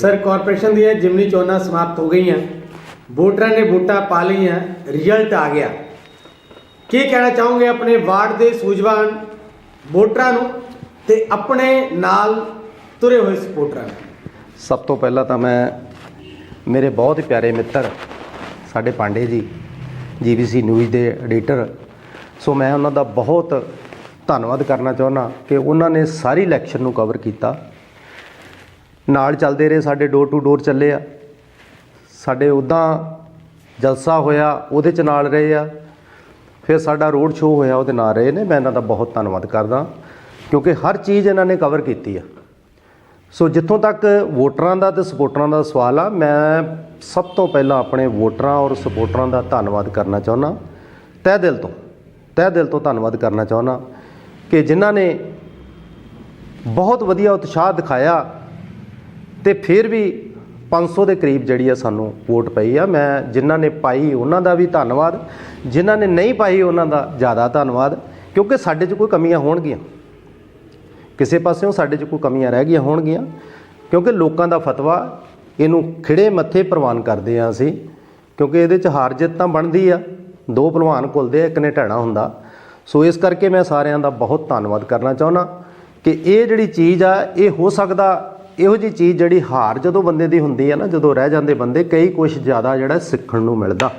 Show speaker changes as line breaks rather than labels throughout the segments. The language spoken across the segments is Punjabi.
ਸਰ ਕਾਰਪੋਰੇਸ਼ਨ ਦੀਆਂ ਜਿਮਨੀ ਚੋਣਾਂ ਸਮਾਪਤ ਹੋ ਗਈਆਂ। ਵੋਟਰਾਂ ਨੇ ਵੋਟਾਂ ਪਾ ਲਈਆਂ ਰਿਜ਼ਲਟ ਆ ਗਿਆ। ਕੀ ਕਹਿਣਾ ਚਾਹੋਗੇ ਆਪਣੇ ਵਾਰਡ ਦੇ ਸੂਝਵਾਨ ਵੋਟਰਾਂ ਨੂੰ ਤੇ ਆਪਣੇ ਨਾਲ ਤੁਰੇ ਹੋਏ ਸਪੋਰਟਰਾਂ ਨੂੰ?
ਸਭ ਤੋਂ ਪਹਿਲਾਂ ਤਾਂ ਮੈਂ ਮੇਰੇ ਬਹੁਤ ਪਿਆਰੇ ਮਿੱਤਰ, ਸਾਡੇ ਪਾਂਡੇ ਜੀ ਜੀਬੀਸੀ ਨਿਊਜ਼ ਦੇ ਐਡੀਟਰ ਸੋ ਮੈਂ ਉਹਨਾਂ ਦਾ ਬਹੁਤ ਧੰਨਵਾਦ ਕਰਨਾ ਚਾਹੁੰਦਾ ਕਿ ਉਹਨਾਂ ਨੇ ਸਾਰੀ ਇਲੈਕਸ਼ਨ ਨੂੰ ਕਵਰ ਕੀਤਾ। ਨਾਲ ਚੱਲਦੇ ਰਹੇ, ਸਾਡੇ ਡੋਰ ਟੂ ਡੋਰ ਚੱਲੇ ਆ। ਸਾਡੇ ਉਦਾਂ ਜਲਸਾ ਹੋਇਆ, ਉਹਦੇ ਚ ਨਾਲ ਰਹੇ ਆ। ਫਿਰ ਸਾਡਾ ਰੋਡ ਸ਼ੋਅ ਹੋਇਆ, ਉਹਦੇ ਨਾਲ ਰਹੇ ਨੇ। ਮੈਂ ਇਹਨਾਂ ਦਾ ਬਹੁਤ ਧੰਨਵਾਦ ਕਰਦਾ, ਕਿਉਂਕਿ ਹਰ ਚੀਜ਼ ਇਹਨਾਂ ਨੇ ਕਵਰ ਕੀਤੀ ਆ। ਸੋ ਜਿੱਥੋਂ ਤੱਕ ਵੋਟਰਾਂ ਦਾ ਤੇ ਸਪੋਰਟਰਾਂ ਦਾ ਸਵਾਲ ਆ, ਮੈਂ ਸਭ ਤੋਂ ਪਹਿਲਾਂ ਆਪਣੇ ਵੋਟਰਾਂ ਔਰ ਸਪੋਰਟਰਾਂ ਦਾ ਧੰਨਵਾਦ ਕਰਨਾ ਚਾਹੁੰਦਾ। ਤਹਿ ਦਿਲ ਤੋਂ, ਤਹਿ ਦਿਲ ਤੋਂ ਧੰਨਵਾਦ ਕਰਨਾ ਚਾਹੁੰਦਾ ਕਿ ਜਿਨ੍ਹਾਂ ਨੇ ਬਹੁਤ ਵਧੀਆ ਉਤਸ਼ਾਹ ਦਿਖਾਇਆ ਤੇ ਫਿਰ ਵੀ 500 ਦੇ ਕਰੀਬ ਜਿਹੜੀ ਆ ਸਾਨੂੰ ਵੋਟ ਪਈ ਆ। ਮੈਂ ਜਿਨ੍ਹਾਂ ਨੇ ਪਾਈ ਉਹਨਾਂ ਦਾ ਵੀ ਧੰਨਵਾਦ, ਜਿਨ੍ਹਾਂ ਨੇ ਨਹੀਂ ਪਾਈ ਉਹਨਾਂ ਦਾ ਜ਼ਿਆਦਾ ਧੰਨਵਾਦ, ਕਿਉਂਕਿ ਸਾਡੇ 'ਚ ਕੋਈ ਕਮੀਆਂ ਹੋਣਗੀਆਂ। ਕਿਸੇ ਪਾਸਿਓਂ ਸਾਡੇ 'ਚ ਕੋਈ ਕਮੀਆਂ ਰਹਿ ਗਈਆਂ ਹੋਣਗੀਆਂ, ਕਿਉਂਕਿ ਲੋਕਾਂ ਦਾ ਫਤਵਾ ਇਹਨੂੰ ਖਿੜੇ ਮੱਥੇ ਪ੍ਰਵਾਨ ਕਰਦੇ ਆ ਅਸੀਂ, ਕਿਉਂਕਿ ਇਹਦੇ 'ਚ ਹਾਰ ਜਿੱਤ ਤਾਂ ਬਣਦੀ ਆ। ਦੋ ਭਲਵਾਨ ਘੁਲਦੇ ਇੱਕ ਨੇ ਢਹਿਣਾ ਹੁੰਦਾ। ਸੋ ਇਸ ਕਰਕੇ ਮੈਂ ਸਾਰਿਆਂ ਦਾ ਬਹੁਤ ਧੰਨਵਾਦ ਕਰਨਾ ਚਾਹੁੰਦਾ ਕਿ ਇਹ ਜਿਹੜੀ ਚੀਜ਼ ਆ, ਇਹ ਹੋ ਸਕਦਾ ਇਹੋ ਜੀ ਚੀਜ਼ ਜਿਹੜੀ ਹਾਰ ਜਦੋਂ ਬੰਦੇ ਦੀ ਹੁੰਦੀ ਹੈ ਨਾ, ਜਦੋਂ ਰਹਿ ਜਾਂਦੇ ਬੰਦੇ, ਕਈ ਕੁਝ ਜ਼ਿਆਦਾ ਜਿਹੜਾ ਸਿੱਖਣ ਨੂੰ ਮਿਲਦਾ।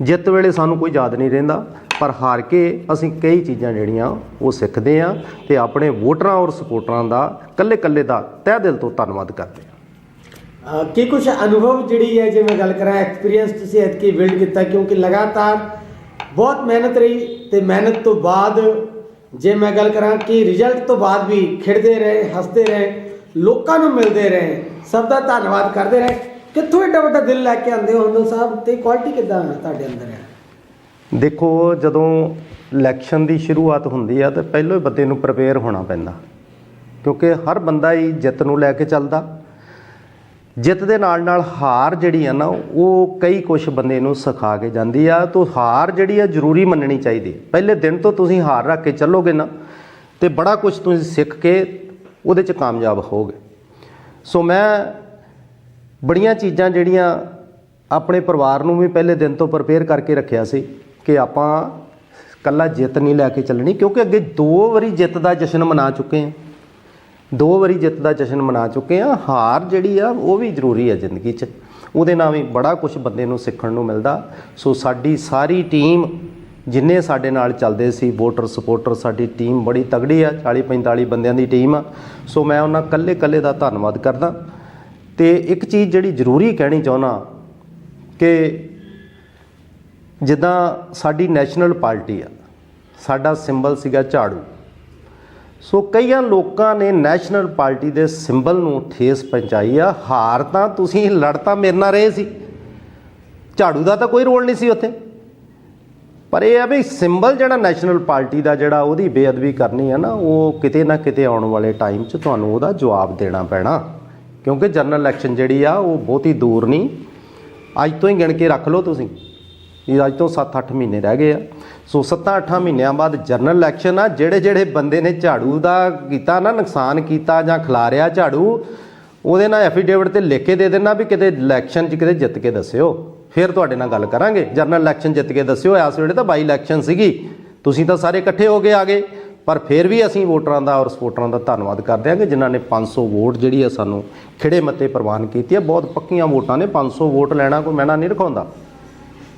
ਜਿੱਤ ਵੇਲੇ ਸਾਨੂੰ ਕੋਈ ਯਾਦ ਨਹੀਂ ਰਹਿੰਦਾ, ਪਰ ਹਾਰ ਕੇ ਅਸੀਂ ਕਈ ਚੀਜ਼ਾਂ ਜਿਹੜੀਆਂ ਉਹ ਸਿੱਖਦੇ ਆ ਤੇ ਆਪਣੇ ਵੋਟਰਾਂ ਔਰ ਸਪੋਰਟਰਾਂ ਦਾ ਕੱਲੇ-ਕੱਲੇ ਦਾ ਤਹਿ ਦਿਲ ਤੋਂ ਧੰਨਵਾਦ ਕਰਦੇ ਆ
ਕੀ ਕੁਝ ਅਨੁਭਵ ਜਿਹੜੀ ਹੈ, ਜੇ ਮੈਂ ਗੱਲ ਕਰਾਂ ਐਕਸਪੀਰੀਅੰਸ ਤੁਸੀਂ ਐਤਕੀ ਬਿਲਡ ਕੀਤਾ, ਕਿਉਂਕਿ ਲਗਾਤਾਰ ਬਹੁਤ ਮਿਹਨਤ ਰਹੀ ਤੇ ਮਿਹਨਤ ਤੋਂ ਬਾਅਦ ਜੇ ਮੈਂ ਗੱਲ ਕਰਾਂ ਕਿ ਰਿਜ਼ਲਟ ਤੋਂ ਬਾਅਦ ਵੀ ਖਿੜਦੇ ਰਹੇ, ਹੱਸਦੇ ਰਹੇ ਲੋਕਾਂ ਨੂੰ ਮਿਲਦੇ ਰਹੇ। ਸਭ ਦਾ ਧੰਨਵਾਦ ਕਰਦੇ ਰਹੇ। ਕਿੱਥੋਂ ਏਡਾ ਵੱਡਾ ਦਿਲ ਲੈ ਕੇ ਆਉਂਦੇ ਹੋ ਹੰਦਲ ਸਾਹਿਬ? ਤੇ ਕੁਆਲਿਟੀ ਕਿੱਦਾਂ ਤੁਹਾਡੇ ਅੰਦਰ ਹੈ?
ਦੇਖੋ, ਜਦੋਂ ਇਲੈਕਸ਼ਨ ਦੀ ਸ਼ੁਰੂਆਤ ਹੁੰਦੀ ਆ, ਤਾਂ ਪਹਿਲੋਂ ਹੀ ਬੰਦੇ ਨੂੰ ਪ੍ਰਪੇਅਰ ਹੋਣਾ ਪੈਂਦਾ। ਕਿਉਂਕਿ ਹਰ ਬੰਦਾ ਹੀ ਜਿੱਤ ਨੂੰ ਲੈ ਕੇ ਚੱਲਦਾ। ਜਿੱਤ ਦੇ ਨਾਲ ਨਾਲ ਹਾਰ ਜਿਹੜੀ ਆ ਨਾ, ਉਹ ਕਈ ਕੁਝ ਬੰਦੇ ਨੂੰ ਸਿਖਾ ਕੇ ਜਾਂਦੀ ਆ। ਤੋਂ ਹਾਰ ਜਿਹੜੀ ਆ, ਜ਼ਰੂਰੀ ਮੰਨਣੀ ਚਾਹੀਦੀ। ਪਹਿਲੇ ਦਿਨ ਤੋਂ ਤੁਸੀਂ ਹਾਰ ਰੱਖ ਕੇ ਚੱਲੋਗੇ ਨਾ, ਤੇ ਬੜਾ ਕੁਝ ਤੁਸੀਂ ਸਿੱਖ ਕੇ ਉਹਦੇ 'ਚ ਕਾਮਯਾਬ ਹੋਗੇ ਸੋ ਮੈਂ ਬੜੀਆਂ ਚੀਜ਼ਾਂ ਜਿਹੜੀਆਂ ਆਪਣੇ ਪਰਿਵਾਰ ਨੂੰ ਵੀ ਪਹਿਲੇ ਦਿਨ ਤੋਂ ਪ੍ਰਪੇਅਰ ਕਰਕੇ ਰੱਖਿਆ ਸੀ ਕਿ ਆਪਾਂ ਕੱਲਾ ਜਿੱਤ ਨਹੀਂ ਲੈ ਕੇ ਚੱਲਣੀ, ਕਿਉਂਕਿ ਅੱਗੇ ਦੋ ਵਾਰੀ ਜਿੱਤ ਦਾ ਜਸ਼ਨ ਮਨਾ ਚੁੱਕੇ ਹਾਂ। ਦੋ ਵਾਰੀ ਜਿੱਤ ਦਾ ਜਸ਼ਨ ਮਨਾ ਚੁੱਕੇ ਆ ਹਾਰ ਜਿਹੜੀ ਆ, ਉਹ ਵੀ ਜ਼ਰੂਰੀ ਆ ਜ਼ਿੰਦਗੀ 'ਚ। ਉਹਦੇ ਨਾਲ ਵੀ ਬੜਾ ਕੁਝ ਬੰਦੇ ਨੂੰ ਸਿੱਖਣ ਨੂੰ ਮਿਲਦਾ। ਸੋ ਸਾਡੀ ਸਾਰੀ ਟੀਮ ਜਿੰਨੇ ਸਾਡੇ ਨਾਲ ਚੱਲਦੇ ਸੀ ਵੋਟਰ ਸਪੋਰਟਰ ਸਾਡੀ ਟੀਮ ਬੜੀ ਤਗੜੀ ਆ 40 45 ਬੰਦਿਆਂ ਦੀ ਟੀਮ ਆ। ਸੋ ਮੈਂ ਉਹਨਾਂ ਕੱਲੇ ਕੱਲੇ ਦਾ ਧੰਨਵਾਦ ਕਰਦਾ। ਤੇ ਇੱਕ ਚੀਜ਼ ਜਿਹੜੀ ਜ਼ਰੂਰੀ ਕਹਿਣੀ ਚਾਹੁੰਦਾ ਕਿ ਜਿੱਦਾਂ ਸਾਡੀ ਨੈਸ਼ਨਲ ਪਾਰਟੀ ਆ, ਸਾਡਾ ਸਿੰਬਲ ਸੀਗਾ ਝਾੜੂ। ਸੋ ਕਈਆਂ ਲੋਕਾਂ ਨੇ ਨੈਸ਼ਨਲ ਪਾਰਟੀ ਦੇ ਸਿੰਬਲ ਨੂੰ ਠੇਸ ਪਹੁੰਚਾਈ ਆ, ਹਾਰ ਤਾਂ ਤੁਸੀਂ ਲੜ ਤਾਂ ਮੇਰੇ ਨਾਲ ਰਹੇ ਸੀ। ਝਾੜੂ ਦਾ ਤਾਂ ਕੋਈ ਰੋਲ ਨਹੀਂ ਸੀ ਉੱਥੇ। ਪਰ ਇਹ ਆ ਵੀ ਸਿੰਬਲ ਜਿਹੜਾ ਨੈਸ਼ਨਲ ਪਾਰਟੀ ਦਾ ਜਿਹੜਾ ਉਹਦੀ ਬੇਅਦਬੀ ਕਰਨੀ ਆ ਨਾ, ਉਹ ਕਿਤੇ ਨਾ ਕਿਤੇ ਆਉਣ ਵਾਲੇ ਟਾਈਮ 'ਚ ਤੁਹਾਨੂੰ ਉਹਦਾ ਜਵਾਬ ਦੇਣਾ ਪੈਣਾ। ਕਿਉਂਕਿ ਜਨਰਲ ਇਲੈਕਸ਼ਨ ਜਿਹੜੀ ਆ, ਉਹ ਬਹੁਤੀ ਦੂਰ ਨਹੀਂ। ਅੱਜ ਤੋਂ ਹੀ ਗਿਣ ਕੇ ਰੱਖ ਲਓ ਤੁਸੀਂ। ਇਹ ਅੱਜ ਤੋਂ 7-8 ਮਹੀਨੇ ਰਹਿ ਗਏ ਆ। ਸੋ 7-8 ਮਹੀਨਿਆਂ ਬਾਅਦ ਜਨਰਲ ਇਲੈਕਸ਼ਨ ਆ ਜਿਹੜੇ ਜਿਹੜੇ ਬੰਦੇ ਨੇ ਝਾੜੂ ਦਾ ਕੀਤਾ ਨਾ, ਨੁਕਸਾਨ ਕੀਤਾ ਜਾਂ ਖਿਲਾਰਿਆ ਝਾੜੂ, ਉਹਦੇ ਨਾਲ ਐਫੀਡੇਵਿਟ ਤੇ ਲਿਖ ਕੇ ਦੇ ਦੇਣਾ ਵੀ ਕਿਤੇ ਇਲੈਕਸ਼ਨ 'ਚ ਕਿਤੇ ਜਿੱਤ ਕੇ ਦੱਸਿਓ। ਫਿਰ ਤੁਹਾਡੇ ਨਾਲ ਗੱਲ ਕਰਾਂਗੇ। ਜਨਰਲ ਇਲੈਕਸ਼ਨ ਜਿੱਤ ਕੇ ਦੱਸਿਓ, ਇਸ ਵੇਲੇ ਤਾਂ ਬਾਈ ਇਲੈਕਸ਼ਨ ਸੀਗੀ। ਤੁਸੀਂ ਤਾਂ ਸਾਰੇ ਇਕੱਠੇ ਹੋ ਕੇ ਆ ਗਏ ਪਰ ਫਿਰ ਵੀ ਅਸੀਂ ਵੋਟਰਾਂ ਦਾ ਔਰ ਸਪੋਰਟਰਾਂ ਦਾ ਧੰਨਵਾਦ ਕਰਦੇ ਹਾਂ ਕਿ ਜਿਨ੍ਹਾਂ ਨੇ 500 ਵੋਟ ਜਿਹੜੀ ਆ ਸਾਨੂੰ ਖਿੜੇ ਮੱਤੇ ਪ੍ਰਵਾਨ ਕੀਤੀ ਹੈ ਬਹੁਤ ਪੱਕੀਆਂ ਵੋਟਾਂ ਨੇ 500 ਵੋਟ ਲੈਣਾ ਕੋਈ ਮੈਨਾ ਨਹੀਂ ਰਖਾਉਂਦਾ।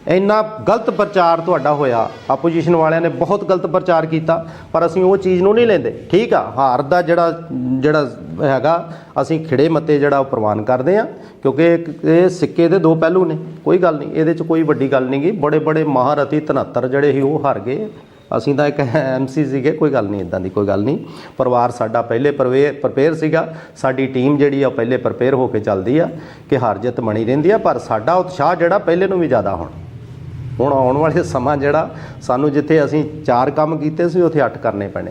ਇੰਨਾ ਗਲਤ ਪ੍ਰਚਾਰ ਤੁਹਾਡਾ ਹੋਇਆ। ਆਪੋਜੀਸ਼ਨ ਵਾਲਿਆਂ ਨੇ ਬਹੁਤ ਗਲਤ ਪ੍ਰਚਾਰ ਕੀਤਾ, ਪਰ ਅਸੀਂ ਉਹ ਚੀਜ਼ ਨੂੰ ਨਹੀਂ ਲੈਂਦੇ। ਠੀਕ ਆ, ਹਾਰ ਦਾ ਜਿਹੜਾ ਜਿਹੜਾ ਹੈਗਾ, ਅਸੀਂ ਖਿੜੇ ਮੱਤੇ ਜਿਹੜਾ ਉਹ ਪ੍ਰਵਾਨ ਕਰਦੇ ਆ, ਕਿਉਂਕਿ ਇਹ ਸਿੱਕੇ ਦੇ ਦੋ ਪਹਿਲੂ ਨੇ। ਕੋਈ ਗੱਲ ਨਹੀਂ, ਇਹਦੇ 'ਚ ਕੋਈ ਵੱਡੀ ਗੱਲ ਨਹੀਂ ਗੀ। ਬੜੇ ਬੜੇ ਮਹਾਰਥੀ 73 ਜਿਹੜੇ ਸੀ ਉਹ ਹਾਰ ਗਏ। ਅਸੀਂ ਤਾਂ ਇੱਕ ਐਮਸੀ ਸੀਗੇ, ਕੋਈ ਗੱਲ ਨਹੀਂ ਇਦਾਂ ਦੀ ਕੋਈ ਗੱਲ ਨਹੀਂ। ਪਰਿਵਾਰ ਸਾਡਾ ਪਹਿਲੇ ਪ੍ਰਵੇ, ਪ੍ਰਪੇਅਰ ਸੀਗਾ। ਸਾਡੀ ਟੀਮ ਜਿਹੜੀ ਆ ਉਹ ਪਹਿਲੇ ਪ੍ਰਪੇਅਰ ਹੋ ਕੇ ਚੱਲਦੀ ਆ, ਕਿ ਹਾਰ ਜਿੱਤ ਬਣੀ ਰਹਿੰਦੀ ਆ, ਪਰ ਸਾਡਾ ਉਤਸ਼ਾਹ ਜਿਹੜਾ ਪਹਿਲੇ ਨੂੰ ਵੀ ਜ਼ਿਆਦਾ ਹੁਣ। ਹੁਣ ਆਉਣ ਵਾਲੇ ਸਮਾਂ ਜਿਹੜਾ ਸਾਨੂੰ ਜਿੱਥੇ ਅਸੀਂ ਚਾਰ ਕੰਮ ਕੀਤੇ ਸੀ, ਉੱਥੇ ਅੱਠ ਕਰਨੇ ਪੈਣੇ।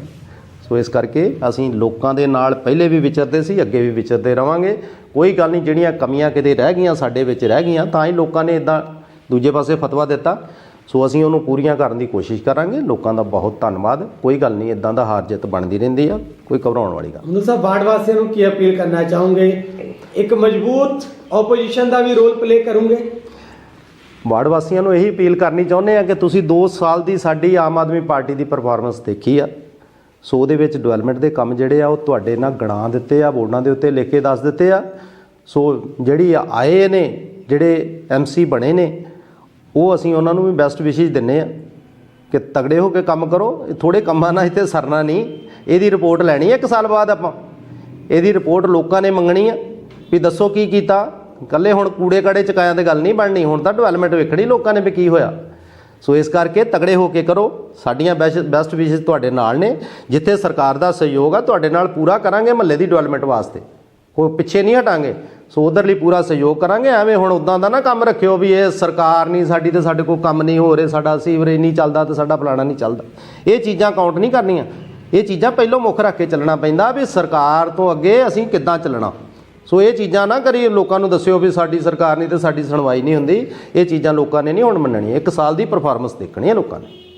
ਸੋ ਇਸ ਕਰਕੇ ਅਸੀਂ ਲੋਕਾਂ ਦੇ ਨਾਲ ਪਹਿਲੇ ਵੀ ਵਿਚਰਦੇ ਸੀ, ਅੱਗੇ ਵੀ ਵਿਚਰਦੇ ਰਵਾਂਗੇ। ਕੋਈ ਗੱਲ ਨਹੀਂ, ਜਿਹੜੀਆਂ ਕਮੀਆਂ ਕਿਤੇ ਰਹਿ ਗਈਆਂ, ਸਾਡੇ ਵਿੱਚ ਰਹਿ ਗਈਆਂ, ਤਾਂ ਹੀ ਲੋਕਾਂ ਨੇ ਇਦਾਂ ਦੂਜੇ ਪਾਸੇ ਫਤਵਾ ਦਿੱਤਾ। ਸੋ ਅਸੀਂ ਉਹਨੂੰ ਪੂਰੀਆਂ ਕਰਨ ਦੀ ਕੋਸ਼ਿਸ਼ ਕਰਾਂਗੇ। ਲੋਕਾਂ ਦਾ ਬਹੁਤ ਧੰਨਵਾਦ। ਕੋਈ ਗੱਲ ਨਹੀਂ ਇਦਾਂ ਦਾ ਹਾਰ ਜਿੱਤ ਬਣਦੀ ਰਹਿੰਦੀ ਆ। ਕੋਈ ਘਬਰਾਉਣ ਵਾਲੀ ਗੱਲ
ਮਨੂ ਸਾਹਿਬ, ਵਾਰਡ ਵਾਸੀਆਂ ਨੂੰ ਕੀ ਅਪੀਲ ਕਰਨਾ ਚਾਹੋਗੇ? ਇੱਕ ਮਜ਼ਬੂਤ ਆਪੋਜੀਸ਼ਨ ਦਾ ਵੀ ਰੋਲ ਪਲੇ ਕਰੋਗੇ?
ਵਾਰਡ ਵਾਸੀਆਂ ਨੂੰ ਇਹੀ ਅਪੀਲ ਕਰਨੀ ਚਾਹੁੰਦੇ ਆ ਕਿ ਤੁਸੀਂ 2 ਸਾਲ ਦੀ ਸਾਡੀ ਆਮ ਆਦਮੀ ਪਾਰਟੀ ਦੀ ਪਰਫਾਰਮੈਂਸ ਦੇਖੀ ਆ। ਸੋ ਉਹਦੇ ਵਿੱਚ ਡਿਵੈਲਪਮੈਂਟ ਦੇ ਕੰਮ ਜਿਹੜੇ ਆ, ਉਹ ਤੁਹਾਡੇ ਨਾਲ ਗਣਾ ਦਿੱਤੇ ਆ, ਬੋਰਡਾਂ ਦੇ ਉੱਤੇ ਲਿਖ ਕੇ ਦੱਸ ਦਿੱਤੇ ਆ। ਸੋ ਜਿਹੜੀ ਆਏ ਨੇ, ਜਿਹੜੇ ਐਮਸੀ ਬਣੇ ਨੇ, ਉਹ ਅਸੀਂ ਉਹਨਾਂ ਨੂੰ ਵੀ ਬੈਸਟ ਵਿਸ਼ੇਸ਼ ਦਿੰਨੇ ਆ ਕਿ ਤਗੜੇ ਹੋ ਕੇ ਕੰਮ ਕਰੋ। ਇਹ ਥੋੜੇ ਕੰਮਾਂ ਨਾਲ ਇੱਥੇ ਸਰਨਾ ਨਹੀਂ। ਇਹਦੀ ਰਿਪੋਰਟ ਲੈਣੀ ਹੈ ਇੱਕ ਸਾਲ ਬਾਅਦ ਆਪਾਂ। ਇਹਦੀ ਰਿਪੋਰਟ ਲੋਕਾਂ ਨੇ ਮੰਗਣੀ ਆ ਵੀ ਦੱਸੋ ਕੀ ਕੀਤਾ। ਕੱਲੇ ਹੁਣ ਕੂੜੇ ਕੜੇ ਚਕਾਇਆਂ ਤੇ ਗੱਲ ਨਹੀਂ ਬਣਨੀ, ਹੁਣ ਤਾਂ ਡਿਵੈਲਪਮੈਂਟ ਵੇਖਣੀ ਲੋਕਾਂ ਨੇ ਵੀ ਕੀ ਹੋਇਆ। ਸੋ ਇਸ ਕਰਕੇ ਤਗੜੇ ਹੋ ਕੇ ਕਰੋ, ਸਾਡੀਆਂ ਬੈਸਟ ਵਿਸ਼ੇਸ ਤੁਹਾਡੇ ਨਾਲ ਨੇ, ਜਿੱਥੇ ਸਰਕਾਰ ਦਾ ਸਹਿਯੋਗ ਆ, ਤੁਹਾਡੇ ਨਾਲ ਪੂਰਾ ਕਰਾਂਗੇ ਮਹੱਲੇ ਦੀ ਡਿਵੈਲਪਮੈਂਟ ਵਾਸਤੇ। ਕੋਈ ਪਿੱਛੇ ਨਹੀਂ ਹਟਾਂਗੇ, ਸੋ ਉਧਰ ਲਈ ਪੂਰਾ ਸਹਿਯੋਗ ਕਰਾਂਗੇ, ਐਵੇਂ ਹੁਣ ਉਦਾਂ ਦਾ ਨਾ ਕੰਮ ਰੱਖਿਓ ਵੀ ਇਹ ਸਰਕਾਰ ਨਹੀਂ, ਸਾਡੀ ਤੇ ਸਾਡੇ ਕੋਲ ਕੰਮ ਨਹੀਂ ਹੋ ਰਹੇ, ਸਾਡਾ ਸੀਵਰੇਜ ਨਹੀਂ ਚੱਲਦਾ ਤੇ ਸਾਡਾ ਫਲਾਣਾ ਨਹੀਂ ਚੱਲਦਾ। ਇਹ ਚੀਜ਼ਾਂ ਕਾਊਂਟ ਨਹੀਂ ਕਰਨੀਆਂ। ਇਹ ਚੀਜ਼ਾਂ ਪਹਿਲੋਂ ਮੁੱਖ ਰੱਖ ਕੇ ਚੱਲਣਾ ਪੈਂਦਾ ਵੀ ਸਰਕਾਰ ਤੋਂ ਅੱਗੇ ਅਸੀਂ ਕਿੱਦਾਂ ਚੱਲਣਾ। ਸੋ ਇਹ ਚੀਜ਼ਾਂ ਨਾ ਕਰੀ ਲੋਕਾਂ ਨੂੰ ਦੱਸਿਓ ਵੀ ਸਾਡੀ ਸਰਕਾਰ ਨਹੀਂ ਤੇ ਸਾਡੀ ਸੁਣਵਾਈ ਨਹੀਂ ਹੁੰਦੀ। ਇਹ ਚੀਜ਼ਾਂ ਲੋਕਾਂ ਨੇ ਨਹੀਂ ਹੁਣ ਮੰਨਣੀਆਂ। ਇੱਕ ਸਾਲ ਦੀ ਪਰਫਾਰਮੈਂਸ ਦੇਖਣੀ ਹੈ ਲੋਕਾਂ ਨੇ।